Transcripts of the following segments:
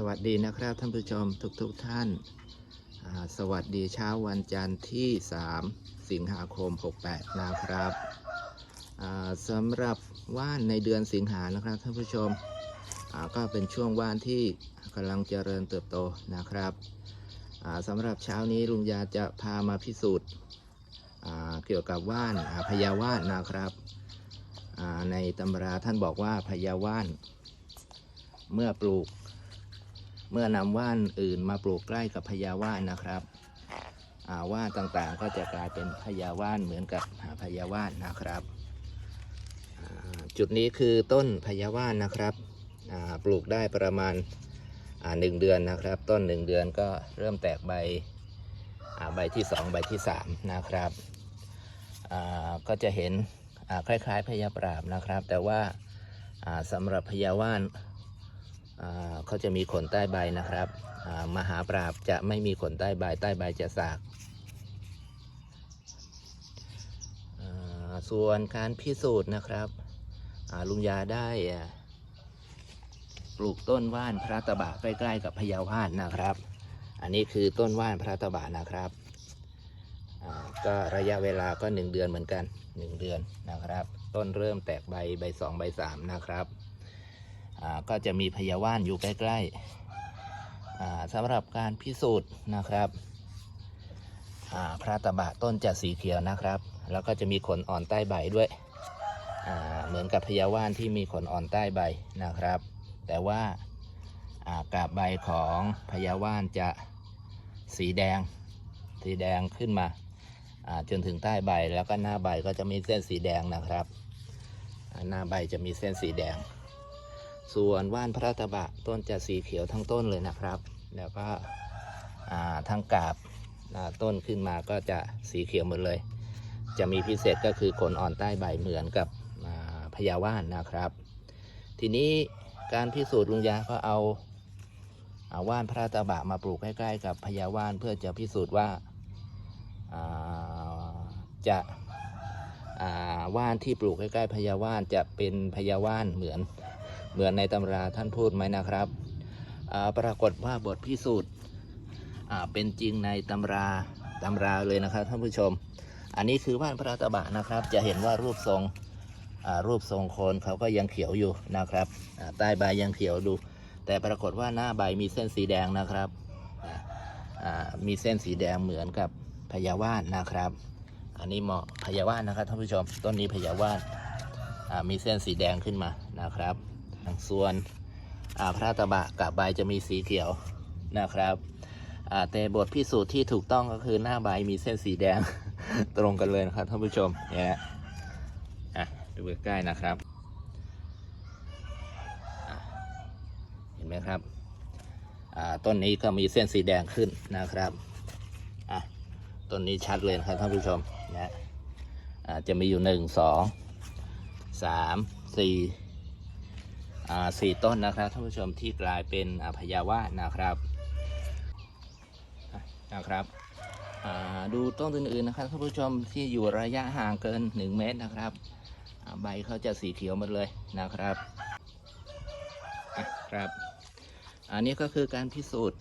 สวัสดีนะครับท่านผู้ชมทุกๆทท่าน สวัสดีเช้าวันจันทร์ที่ 3 สิงหาคม 68 นะครับสำหรับว่านในเดือนสิงหานะครับท่านผู้ชมก็เป็นช่วงว่านที่กำลังเจริญเติบโตนะครับสำหรับเช้านี้ลุงยาจะพามาพิสูจน์เกี่ยวกับว่านพญาว่านนะครับในตำราท่านบอกว่าพญาว่านเมื่อปลูก เมื่อนำว่านอื่นมาปลูกใกล้กับพญาว่านนะครับอ่าว่านต่างๆก็จะกลายเป็นพญาว่านเหมือนกับพญาว่านนะครับ จุดนี้คือต้นพญาว่านนะครับปลูกได้ประมาณหนึ่งเดือนนะครับ ต้นหนึ่งเดือนก็เริ่มแตกใบใบที่สองใบที่สามนะครับก็จะเห็นคล้ายๆพญาปราบนะครับ แต่ว่าสำหรับพญาว่าน เขาจะมีขนใต้ใบนะครับมหาปราบจะไม่มีขนใต้ใบใต้ใบจะสากส่วนการพิสูจน์นะครับอ่าลุงยาได้ปลูกต้นว่านพระตะบะใกล้ ๆ กับพญาว่านนะครับ อันนี้คือต้นว่านพระตะบะนะครับก็ระยะเวลาก็หนึ่งเดือนเหมือนกันหนึ่งเดือนนะครับ ต้นเริ่มแตกใบใบสองใบสามนะครับ ก็จะมีพยาว่านอยู่ใกล้ๆสำหรับการพิสูจน์นะครับพระตะบะต้นจะสีเขียวนะครับ แล้วก็จะมีขนอ่อนใต้ใบด้วยเหมือนกับพยาว่านที่มีขนอ่อนใต้ใบนะครับ แต่ว่าอ่ากาบใบของพยาว่านจะสีแดง สีแดงขึ้นมาจนถึงใต้ใบแล้วก็หน้าใบก็จะมีเส้นสีแดงนะครับ หน้าใบจะมีเส้นสีแดง ส่วนว่านพระตะบะต้นจะสีเขียวทั้งต้นเลยนะครับ แล้วก็อ่าทั้งกาบาต้นขึ้นมาก็จะสีเขียวหมดเลย จะมีพิเศษก็คือขนอ่อนใต้ใบเหมือนกับพญาว่านนะครับ ทีนี้การพิสูจน์ลุงยาก็เอาอาว่านพระตะบะมาปลูกใกล้ๆกับพญาว่านเพื่อจะพิสูจน์ว่าาจะาว่านที่ปลูกใกล้ๆพญาว่านจะเป็นพญาว่านเหมือน เหมือนในตำราท่านพูดไหมนะครับปรากฏว่าบทพิสูจน์เป็นจริงในตำราตำราเลยนะครับท่านผู้ชม อันนี้คือว่านพระตะบะนะครับ จะเห็นว่ารูปทรงรูปทรงโคนเขาก็ยังเขียวอยู่นะครับใต้ใบยังเขียวดู แต่ปรากฏว่าหน้าใบมีเส้นสีแดงนะครับมีเส้นสีแดงเหมือนกับพญาว่านนะครับ อันนี้เหมาะพญาว่านนะครับท่านผู้ชม ต้นนี้พญาว่านมีเส้นสีแดงขึ้นมานะครับ ส่วนพระตะบะกับใบจะมีสีเขียวนะครับแต่บทพิสูจน์ที่ถูกต้องก็คือหน้าใบมีเส้นสีแดง ตรงกันเลยนะครับท่านผู้ชมเนี่ยอะดูใกล้ๆนะครับเห็นไหมครับต้นนี้ก็มีเส้นสีแดงขึ้นนะครับอะต้นนี้ชัดเลยนะครับท่านผู้ชมนะอ่าจะมีอยู่หนึ่งสองสามสี่ สี่ต้นนะครับท่านผู้ชมที่กลายเป็นพญาว่านะครับนะครับดูต้นอื่นๆนะครับท่านผู้ชมที่อยู่ระยะห่างเกิน 1 เมตรนะครับใบเขาจะสีเขียวหมดเลยนะครับอะครับอันนี้ก็คือการพิสูจน์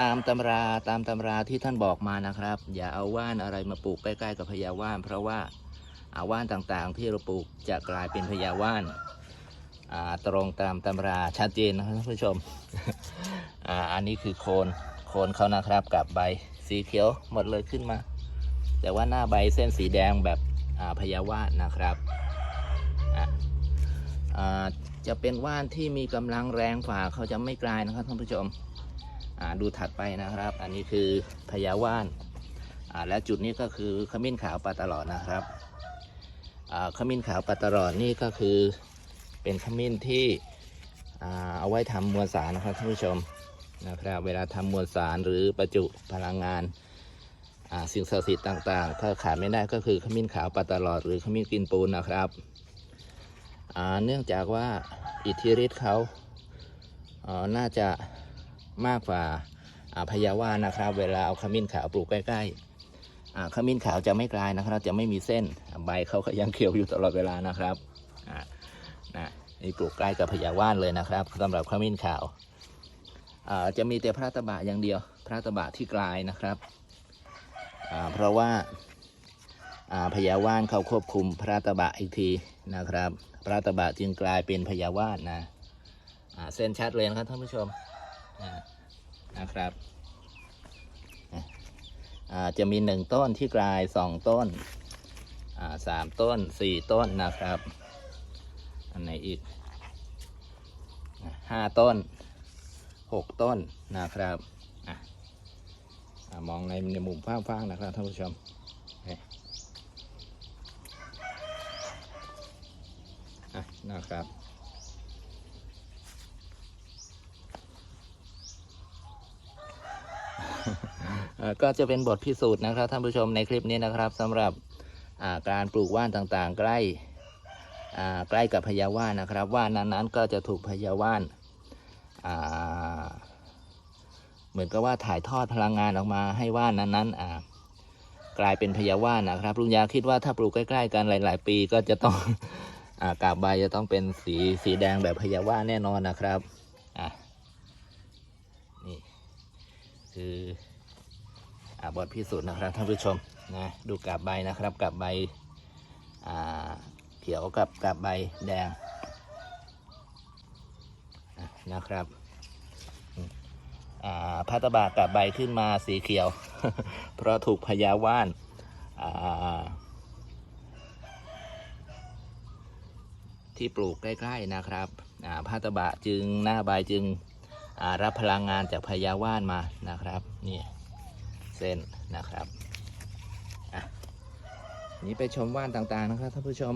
ตามตำราตามตำราที่ท่านบอกมานะครับ อย่าเอาว่านอะไรมาปลูกใกล้ ๆ กับพญาว่าน เพราะว่าอาว่านต่างๆ ที่เราปลูกจะกลายเป็นพญาว่าน ตรงตามตำราชัดเจนนะครับท่านผู้ชมออันนี้คือโคนโคนเขานะครับกับใบสีเขียวหมดเลยขึ้นมา แต่ว่าหน้าใบเส้นสีแดงแบบพญาว่านนะครับะจะเป็นว่านที่มีกำลังแรงกว่าเขาจะไม่กลายนะครับท่านผู้ชมดูถัดไปนะครับ อันนี้คือพญาว่านและจุดนี้ก็คือขมิ้นขาวปลาตลอดนะครับขมิ้นขาวปลาตลอดนี่ก็คือ เป็นขมิ้นที่เอาไว้ทำมวลสารนะครับท่านผู้ชมนะครับเวลาทำมวลสารหรือประจุพลังงานสิ่งศักดิ์สิทธิ์ต่าง ๆ ถ้าขาดไม่ได้ก็คือขมิ้นขาวปลาตลอดหรือขมิ้นกินปูนนะครับเนื่องจากว่าอิทธิฤทธิ์เขาน่าจะมากกว่าพยาว่านะครับ เวลาเอาขมิ้นขาวปลูกใกล้ๆขมิ้นขาวจะไม่กลายนะครับ จะไม่มีเส้นใบเขาก็ยังเขียวอยู่ตลอดเวลานะครับ นี่ปลูกใกล้กับพญาว่านเลยนะครับสำหรับขมิ้นขาวจะมีแต่พระตะบะอย่างเดียว พระตะบะที่กลายนะครับ เพราะว่าพญาว่านเขาควบคุมพระตะบะอีกทีนะครับ พระตะบะจึงกลายเป็นพญาว่านนะเส้นชัดเลยนะครับท่านผู้ชมนะครับจะมีหนึ่งต้นที่กลายสองต้นสามต้นสี่ต้นนะครับ อันไหนอีกห้าต้นหกต้นนะครับออมองในในมุมฟ้างๆนะครับท่านผู้ชมนะครับก็จะเป็นบทพิสูจน์นะครับท่านผู้ชมในคลิปนี้นะครับสำหรับการปลูกว่านต่างๆ ใกล้ ใกล้กับพญาว่านนะครับ ว่านนั้นๆก็จะถูกพญาว่านาเหมือนกับว่าถ่ายทอดพลังงานออกมาให้ว่านนั้นๆกลายเป็นพญาว่านนะครับลุงยาคิดว่าถ้าปลูกใกล้ ๆ กันหลาย ๆ ปีก็จะต้องอากาบใบจะต้องเป็นสีสีแดงแบบพญาว่านแน่นอนนะครับอะนี่คืออ่าบทพิสูจน์นะครับท่านผู้ชมนะดูกาบใบนะครับกาบใบอ่า ขียวกับกับใบแดงนะครับอืมอ่าพัตบากับใบขึ้นมาสีเขียว เพราะถูกพญาว่านที่ปลูกใกล้ ๆนะครับอ่าพัตบะจึงหน้าใบจึงรับพลังงานจากพญาว่านมานะครับนี่เส้นนะครับนี่ไปชมว่านต่างๆนะครับท่านผู้ชม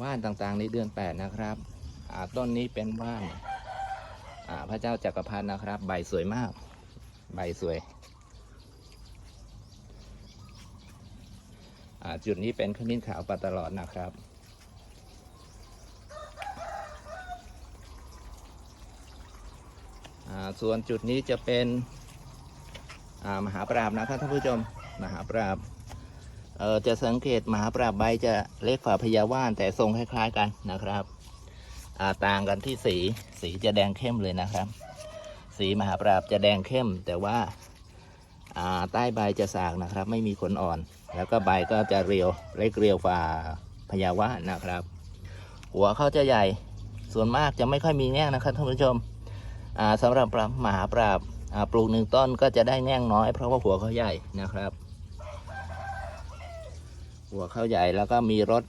ว่านต่างๆในเดือน 8 นะครับต้นนี้เป็นว่านาพระเจ้าจักรพรรดินะครับ ใบสวยมาก ใบสวย จุดนี้เป็นขมิ้นขาวปลาตลอดนะครับส่วนจุดนี้จะเป็นมหาปราบนะครับท่านผู้ชม มหาปราบ เออจะสังเกตมหาปราบใบจะเล็กฝ่าพญาว่านแต่ทรงคล้าย ๆ กันนะครับต่างกันที่สีสีจะแดงเข้มเลยนะครับ สีมหาปราบจะแดงเข้ม แต่ว่าใต้ใบจะสากนะครับ ไม่มีขนอ่อน แล้วก็ใบก็จะเรียวเล็กเรียวฝ่าพญาว่านนะครับ หัวเขาจะใหญ่ส่วนมากจะไม่ค่อยมีแง่งนะครับท่านผู้ชมอ่าสำหรับมหาปราบปลูกหนึ่งต้นก็จะได้แง่งน้อยเพราะว่าหัวเขาใหญ่นะครับ หัวข้าวใหญ่แล้วก็มีรส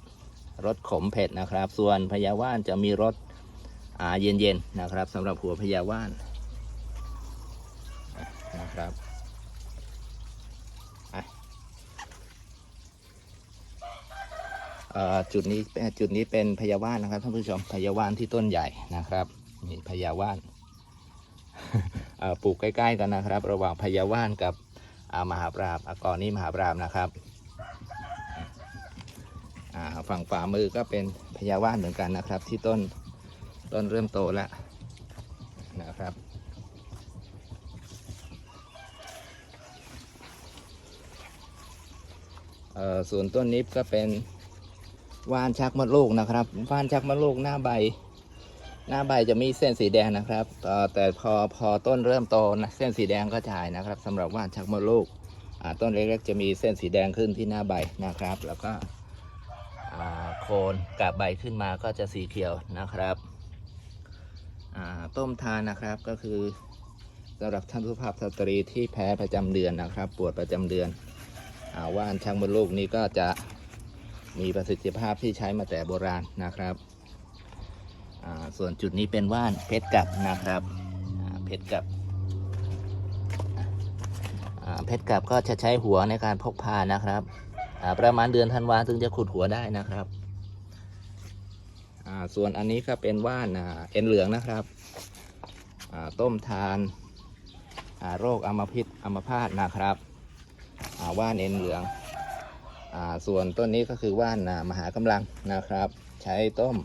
รสขมเผ็ดนะครับ ส่วนพญาว่านจะมีรสอ่าเย็นๆนะครับสำหรับหัวพญาว่านนะครับอะเอ่อจุดนี้จุดนี้เป็นพญาว่านนะครับท่านผู้ชมพญาว่านที่ต้นใหญ่นะครับนี่พญาว่านปลูกใกล้ ๆ กันนะครับ ระหว่างพญาว่านกับมหาปราบอะก่อนนี้มหาปราบนะครับ ฝั่งฝ่ามือก็เป็นพญาว่านเหมือนกันนะครับ ที่ต้นต้นเริ่มโตแล้วนะครับ ส่วนต้นนี้ก็เป็นว่านชักมดลูกนะครับ ว่านชักมดลูกหน้าใบ หน้าใบจะมีเส้นสีแดงนะครับ แต่พอพอต้นเริ่มโตนะเส้นสีแดงก็จะหายนะครับสำหรับว่านชักมดลูกต้นเล็กๆจะมีเส้นสีแดงขึ้นที่หน้าใบนะครับ แล้วก็ นกับใบขึ้นมาก็จะสีเขียวนะครับต้มทานนะครับก็คือสำหรับท่านผู้ภาพสตรีที่แพ้ประจำเดือนนะครับ ปวดประจำเดือนอว่านช่างมดลูกนี้ก็จะมีประสิทธิภาพที่ใช้มาแต่โบราณนะครับ ส่วนจุดนี้เป็นว่านเพชรกับนะครับเพชรกับเพชรกับก็จะใช้หัวในการพกพานะครับ ประมาณเดือนธันวาถึงจะขุดหัวได้นะครับ อ่าส่วนอันนี้ก็เป็นว่านอ่าเอ็นเหลืองนะครับอ่าต้มทานอ่าโรคอัมพิษอัมพาตนะครับอ่าว่านเอ็นเหลืองอ่าส่วนต้นนี้ก็คือว่านอ่ามหากำลังนะครับ ใช้ต้ม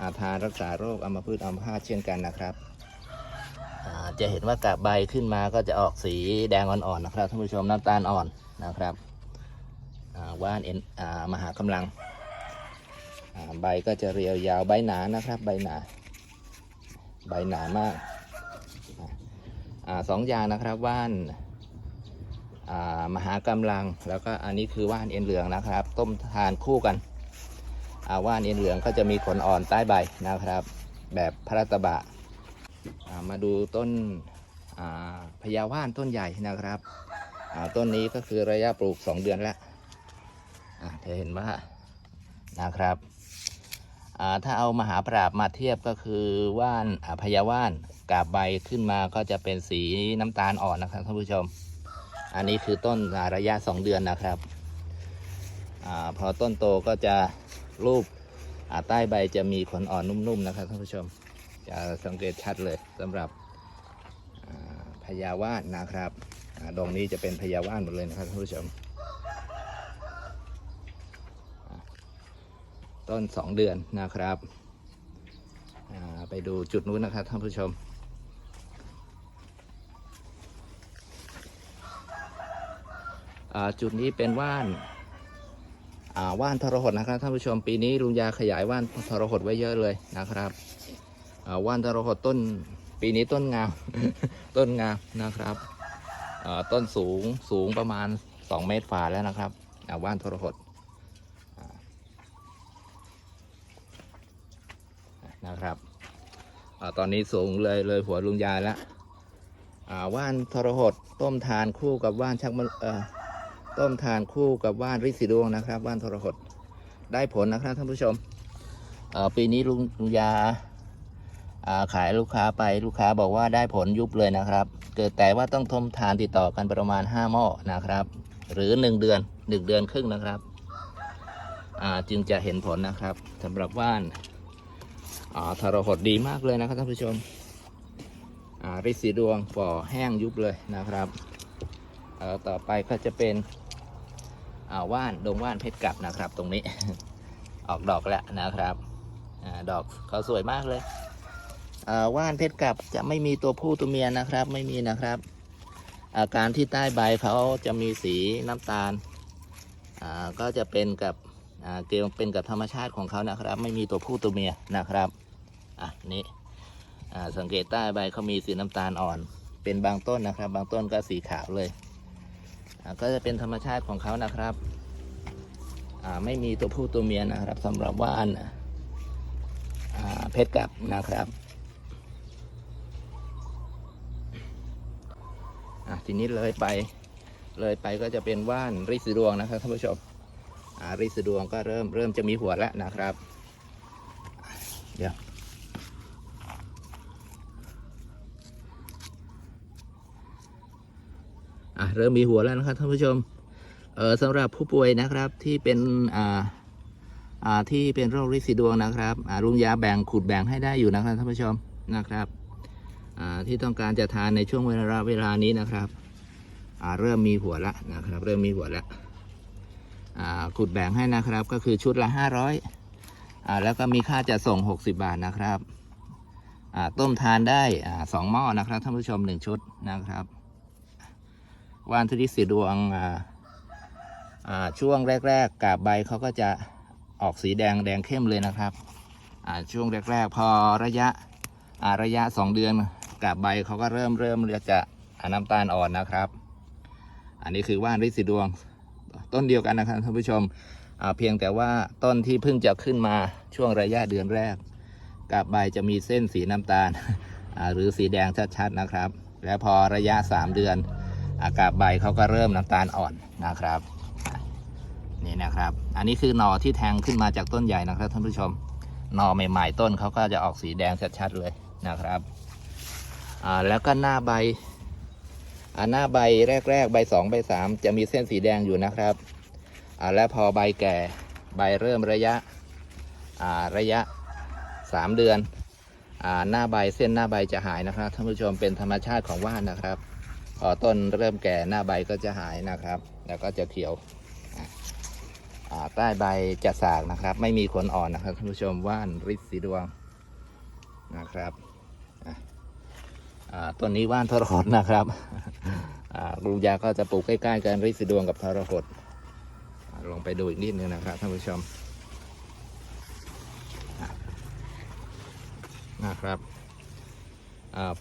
อาทานรักษาโรคอัมพฤกษ์อัมพาตเช่นกันนะครับจะเห็นว่ากาบใบขึ้นมาก็จะออกสีแดงอ่อนๆนะครับท่านผู้ชมน้ำตาลอ่อนนะครับว่านเอ็นอามหากำลัง ใบก็จะเรียวยาวใบหนานะครับ ใบหนา ใบหนามากอ่าสองอย่างนะครับว่านอ่ามหากำลังแล้วก็อันนี้คือว่านเอ็นเหลืองนะครับ ต้มทานคู่กันอ่าว่านเอ็นเหลืองก็จะมีขนอ่อนใต้ใบนะครับ แบบพระตะบะอ่ามาดูต้นอ่าพญาว่านต้นใหญ่นะครับอ่าต้นนี้ก็คือระยะปลูก 2 เดือนแล้วอ่าจะเห็นว่านะครับ ถ้าเอามหาปราบมาเทียบก็คือว่านอพญาว่านกาบใบขึ้นมาก็จะเป็นสีน้ำตาลอ่อนนะครับท่านผู้ชม อันนี้คือต้นระยะ 2 เดือนนะครับอพอต้นโตก็จะรูปใต้ใบจะมีขนอ่อนนุ่มๆนะครับท่านผู้ชม จะสังเกตชัดเลยสำหรับพญาว่านนะครับอ่าดงนี้จะเป็นพญาว่านหมดเลยนะครับท่านผู้ชมอ่า ต้น 2 เดือนนะครับ ไปดูจุดนู้นนะครับท่านผู้ชม จุดนี้เป็นว่านาว่านทรหดนะครับท่านผู้ชมปีนี้ลุงยาขยายว่านทรหดไว้เยอะเลยนะครับว่านทรหดต้นปีนี้ต้นงาม ต้นงามนะครับต้นสูงสูงประมาณ 2 เมตรฝ่าแล้วนะครับว่านทรหดอ่า นะครับอตอนนี้สูงเลยเลยหัวลุงยาแล้วอ่าว่านทรหดต้มทานคู่กับว่านชักมต้มทานคู่กับว่านริสีดวงนะครับว่านทรหดได้ผลนะครับท่านผู้ชมปีนี้ลุงลุงยาขายลูกค้าไปลูกค้าบอกว่าได้ผลยุบเลยนะครับ เกิดแต่ว่าต้องทมทานติดต่อกันประมาณ 5 หม้อนะครับ หรือ 1 เดือน 1 เดือนครึ่งนะครับ จึงจะเห็นผลนะครับสำหรับว่าน อ่าทรหดดีมากเลยนะครับท่านผู้ชมอ่าริสีดวงฝ่อแห้งยุบเลยนะครับเอ่อต่อไปก็จะเป็นอ่าว่านดงว่านเพชรกลับนะครับ ตรงนี้ ออกดอกแล้วนะครับอาดอกเขาสวยมากเลยอ่าว่านเพชรกลับจะไม่มีตัวผู้ตัวเมียนะครับ ไม่มีนะครับ อาการที่ใต้ใบเขาจะมีสีน้ำตาลอ่าก็จะเป็นกับ อ่าเกลเป็นกับธรรมชาติของเขานะครับ ไม่มีตัวผู้ตัวเมียนะครับอะนี่อ่าสังเกตใต้ใบเขามีสีน้ำตาลอ่อน เป็นบางต้นนะครับ บางต้นก็สีขาวเลยอ่าก็จะเป็นธรรมชาติของเขานะครับอ่าไม่มีตัวผู้ตัวเมียนะครับสำหรับว่านอ่าเพชรกับนะครับอะทีนี้เลยไปเลยไปก็จะเป็นว่านริสีดวงนะครับท่านผู้ชม อาริสดวงก็เริ่มเริ่มจะมีหัวแล้วนะครับ เดี๋ยวเริ่มมีหัวแล้วนะครับท่านผู้ชม เออสำหรับผู้ป่วยนะครับที่เป็นอ่าอ่าที่เป็นโรคริดสีดวงนะครับอ่าลุงยาแบ่งขูดแบ่งให้ได้อยู่นะครับท่านผู้ชมนะครับอ่าที่ต้องการจะทานในช่วงเวลาเวลานี้นะครับอ่าเริ่มมีหัวแล้วนะครับ เริ่มมีหัวแล้ว ขูดแบ่งให้นะครับ ก็คือชุดละ 500อ่าแล้วก็มีค่าจะส่ง 60 บาทนะครับอ่าต้มทานได้อ่าสองหม้อนะครับท่านผู้ชมหนึ่งชุดนะครับว่านทุริสีดวงอ่าอ่าช่วงแรก ๆกาบใบเขาก็จะออกสีแดงแดงเข้มเลยนะครับอ่าช่วงแรก ๆ พอระยะอ่าระยะ 2 เดือนกาบใบเขาก็เริ่มเริ่มจะน้ำตาลอ่อนนะครับ อันนี้คือว่านริสีดวง ต้นเดียวกันนะครับท่านผู้ชมอ่าเพียงแต่ว่าต้นที่เพิ่งจะขึ้นมาช่วงระยะเดือนแรกกาบใบจะมีเส้นสีน้ำตาลอ่าหรือสีแดงชัดๆนะครับ และพอระยะ 3 เดือนอากาศใบเขาก็เริ่มน้ำตาลอ่อนนะครับนี่นะครับ อันนี้คือหน่อที่แทงขึ้นมาจากต้นใหญ่นะครับท่านผู้ชมหน่อใหม่ ๆ ต้นเขาก็จะออกสีแดงชัดๆเลยนะครับอ่าแล้วก็หน้าใบ อ่าหน้าใบแรก ๆ ใบสองใบสามจะมีเส้นสีแดงอยู่นะครับอ่าและพอใบแก่ใบเริ่มระยะอ่าระยะสามเดือนอ่าหน้าใบเส้นหน้าใบจะหายนะครับท่านผู้ชมเป็นธรรมชาติของว่านนะครับพอต้นเริ่มแก่หน้าใบก็จะหายนะครับ แล้วก็จะเขียวอ่าใต้ใบจะสากนะครับ ไม่มีขนอ่อนนะครับท่านผู้ชมว่านริดสีดวงนะครับอ่า ต้นนี้ว่านทรหดนะครับอ่าลุงยาก็จะปลูกใกล้ๆกันริสดวงกับทรหดลองไปดูอีกนิดนึงนะครับท่านผู้ชมนะครับ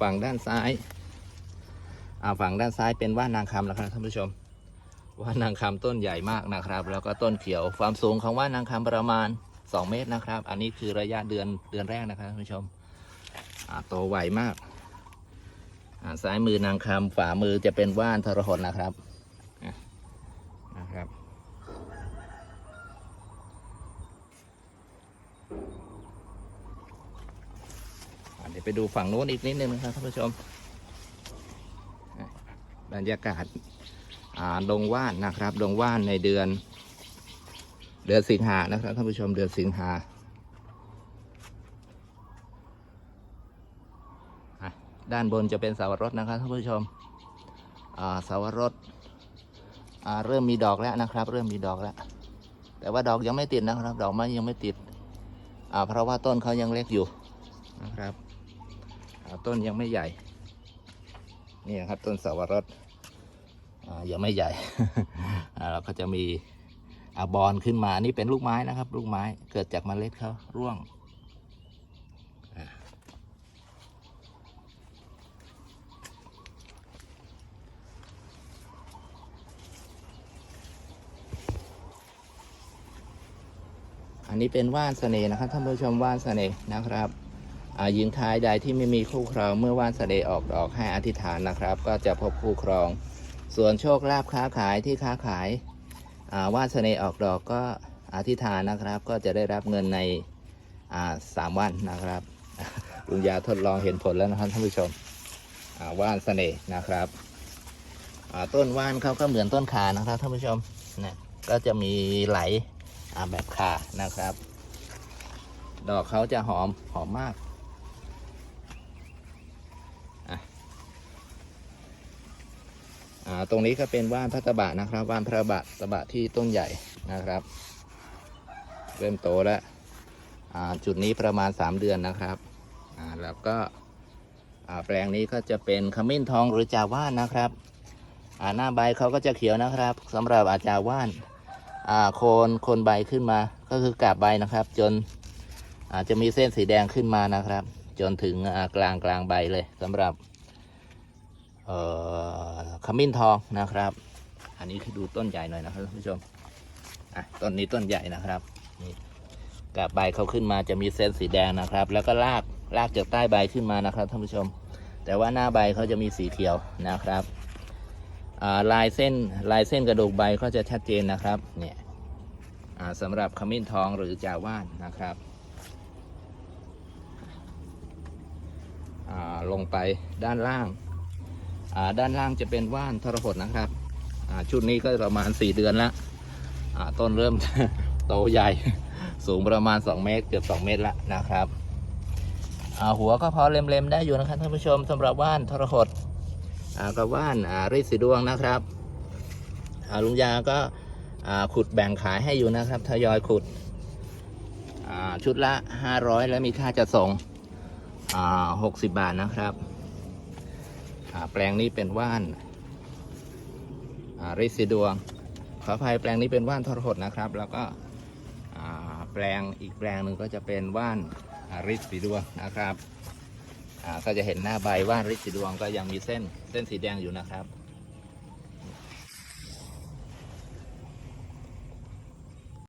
ฝั่งด้านซ้ายฝั่งด้านซ้ายเป็นว่านนางคำแล้วครับท่านผู้ชม ว่านนางคำต้นใหญ่มากนะครับ แล้วก็ต้นเขียวความสูงของว่านนางคำประมาณ 2 เมตรนะครับ อันนี้คือระยะเดือนเดือนแรกนะครับท่านผู้ชมโตไวมาก ซ้ายมือนางคำฝ่ามือจะเป็นว่านทรหดนะครับนะครับ เดี๋ยวไปดูฝั่งโน้นอีกนิดนึงนะครับท่านผู้ชม บรรยากาศอ่าดงว่านนะครับดงว่านในเดือน เดือนสิงหานะครับท่านผู้ชมเดือนสิงหาอะ ด้านบนจะเป็นสาวรสนะครับท่านผู้ชมาสาวรสเริ่มมีดอกแล้วนะครับ เริ่มมีดอกแล้ว แต่ว่าดอกยังไม่ติดนะครับ ดอกไม้ยังไม่ติดเพราะว่าต้นเขายังเล็กอยู่นะครับต้นยังไม่ใหญ่ นี่ครับต้นสาวรสยังไม่ใหญ่เราก็จะมีอบอนขึ้นมานี่เป็นลูกไม้นะครับ ลูกไม้เกิดจากเมล็ดเขาร่วง นี้เป็นว่านเสน่ห์นะครับท่านผู้ชมว่านเสน่ห์นะครับหญิงชายใดที่ไม่มีคู่ครองเมื่อว่านเสด็จออกดอกให้อธิษฐานนะครับ ก็จะพบคู่ครอง ส่วนโชคลาภค้าขายที่ค้าขายาว่านเสน่ห์ออกดอกก็อธิษฐานนะครับ ก็จะได้รับเงินในสามวันนะครับลุงยาทดลองเห็นผลแล้วนะครับท่านผู้ชมว่านเสน่ห์นะครับต้นว่านเขาก็เหมือนต้นขานะครับท่านผู้ชมนะก็จะมีไหล อ่าแบบขานะครับ ดอกเขาจะหอมหอมมากอ่าตรงนี้ก็เป็นว่านพระตะบะนะครับ ว่านพระบะตะบะที่ต้นใหญ่นะครับ เริ่มโตแล้วอ่าจุดนี้ประมาณ 3 เดือนนะครับอ่าแล้วก็อ่าแปลงนี้ก็จะเป็นขมิ้นทองหรือจาว่านนะครับอ่าหน้าใบเขาก็จะเขียวนะครับสำหรับอาจาว่าน โคนโคนใบขึ้นมา ก็คือกาบใบนะครับ จนอาจจะมีเส้นสีแดงขึ้นมานะครับ จนถึงกลางกลางใบเลยสำหรับขมิ้นทองนะครับ อันนี้คือดูต้นใหญ่หน่อยนะครับท่านผู้ชมอะต้นนี้ต้นใหญ่นะครับนี่กาบใบเขาขึ้นมาจะมีเส้นสีแดงนะครับ แล้วก็รากรากจากใต้ใบขึ้นมานะครับท่านผู้ชม แต่ว่าหน้าใบเขาจะมีสีเขียวนะครับ ลายเส้นลายเส้นกระดูกใบก็จะชัดเจนนะครับเนี่ยสำหรับขมิ้นทองหรือจาว่านนะครับลงไปด้านล่างาด้านล่างจะเป็นว่านทรหดนะครับชุดนี้ก็ประมาณ 4 เดือนล้วอ่าต้นเริ่มโตใหญ่สูงประมาณ 2 เมตรเกือบ 2 เมตรล้วนะครับหัวก็พอเล็มๆได้อยู่นะครับท่านผู้ชมสำหรับว่านทรหด อากับว่านอ่าฤทธิ์สีดวงนะครับอาลุงยาก็ขุดแบ่งขายให้อยู่นะครับ ทยอยขุดชุดละ 500 แล้วมีค่าจัดส่งอ่า60บาทนะครับ แปลงนี้เป็นว่านอาริสีดวง ขออภัยแปลงนี้เป็นว่านทรหดนะครับ แล้วก็แปลงอีกแปลงหนึ่งก็จะเป็นว่านอาริสีดวงนะครับ ก็จะเห็นหน้าใบว่านริสีดวงก็ยังมีเส้นเส้นสีแดงอยู่นะครับ